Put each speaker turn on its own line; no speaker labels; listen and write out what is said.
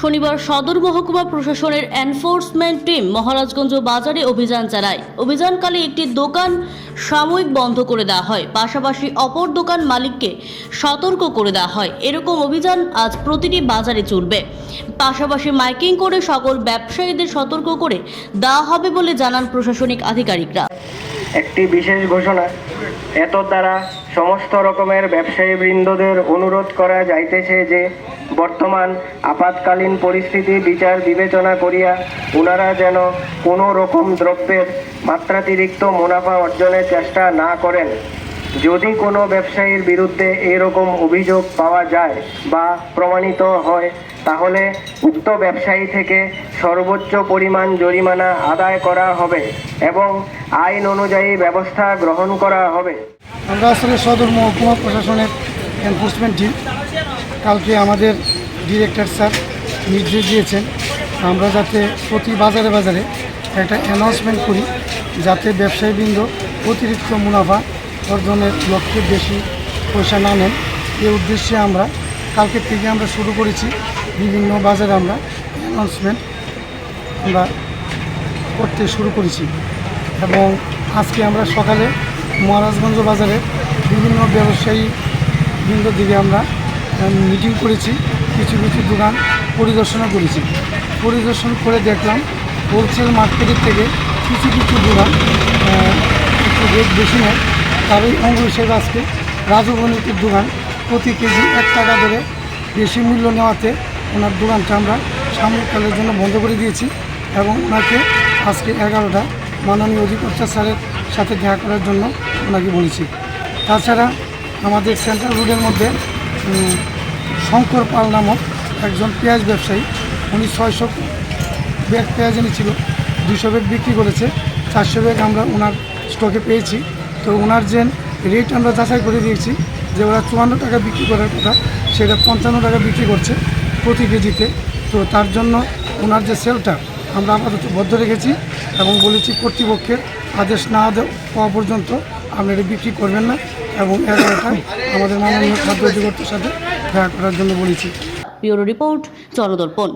শনিবার সদর মহকুমা প্রশাসনের এনফোর্সমেন্ট টিম মহারাজগঞ্জ বাজারে অভিযান চালায়। অভিযানকালে একটি দোকান সাময়িক বন্ধ করে দেওয়া হয়। পাশাপাশি অপর দোকান মালিককে সতর্ক করে দেওয়া হয়। এরকম অভিযান আজ প্রতিটি বাজারে চলবে। পাশাপাশি মাইকিং করে সকল ব্যবসায়ীদের সতর্ক করে দেওয়া হবে বলে জানান প্রশাসনিক আধিকারিকরা।
একটি বিশেষ ঘোষণা, এত দ্বারা সমস্ত রকমের ব্যবসায়ী বৃন্দদের অনুরোধ করা যাইতেছে যে, বর্তমান আপাতকালীন পরিস্থিতি বিচার বিবেচনা করিয়া ওনারা যেন কোনো রকম দ্রব্যের মাত্রাতিরিক্ত মুনাফা অর্জনের চেষ্টা না করেন। যদি কোনো ব্যবসায়ীর বিরুদ্ধে এরকম অভিযোগ পাওয়া যায় বা প্রমাণিত হয়, তাহলে উক্ত ব্যবসায়ী থেকে সর্বোচ্চ পরিমাণ জরিমানা আদায় করা হবে এবং আইন অনুযায়ী ব্যবস্থা গ্রহণ করা হবে।
আমরা আসলে সদর মহকুমা প্রশাসনের এনফোর্সমেন্ট টিম কালকে আমাদের ডিরেক্টর স্যার নির্দেশ দিয়েছেন, আমরা যাতে প্রতি বাজারে বাজারে একটা অ্যানাউন্সমেন্ট করি, যাতে ব্যবসায়ীবৃন্দ অতিরিক্ত মুনাফা অর্জনের লক্ষ্যে বেশি পয়সা না নেন। এই উদ্দেশ্যে আমরা কালকের থেকে আমরা শুরু করেছি বিভিন্ন বাজারে আমরা অ্যানাউন্সমেন্ট আমরা করতে শুরু করেছি। এবং আজকে আমরা সকালে মহারাজগঞ্জ বাজারে বিভিন্ন ব্যবসায়ী বৃন্দ দিকে আমরা মিটিং করেছি, কিছু কিছু দোকান পরিদর্শনও করেছি। পরিদর্শন করে দেখলাম হোলসেল মার্কেটের থেকে কিছু কিছু দোকান একটু রেট বেশি নেয়। তারই অঙ্গ হিসেবে আজকে রাজু বণিকের দোকান। প্রতি কেজি এক টাকা ধরে বেশি মূল্য নেওয়াতে ওনার দোকানটা আমরা সাময়িককালের জন্য বন্ধ করে দিয়েছি এবং ওনাকে আজকে এগারোটা মাননীয় অধিকর্তা স্যারের সাথে দেখা করার জন্য ওনাকে বলেছি। তাছাড়া আমাদের সেন্ট্রাল রোডের মধ্যে শঙ্কর পাল নামক একজন পেঁয়াজ ব্যবসায়ী, উনি ছয়শো ব্যাগ পেঁয়াজ এনেছিল, দুশো ব্যাগ বিক্রি করেছে, চারশো ব্যাগ আমরা ওনার স্টকে পেয়েছি। তো ওনার যে রেট আমরা যাচাই করে দিয়েছি যে ওরা চুয়ান্ন টাকা বিক্রি করার কথা, সেটা পঞ্চান্ন টাকা বিক্রি করছে প্রতি কেজিতে। তো তার জন্য ওনার যে সেলটা আমরা আপাতত বদ্ধ রেখেছি এবং বলেছি কর্তৃপক্ষের আদেশ না পাওয়া পর্যন্ত আপনারা বিক্রি করবেন না এবং এগারোটায় আমাদের মাননীয় খাদ্য অধিকর্তার সাথে দেখা করার জন্য বলেছি।
Bureau report জনদর্পণ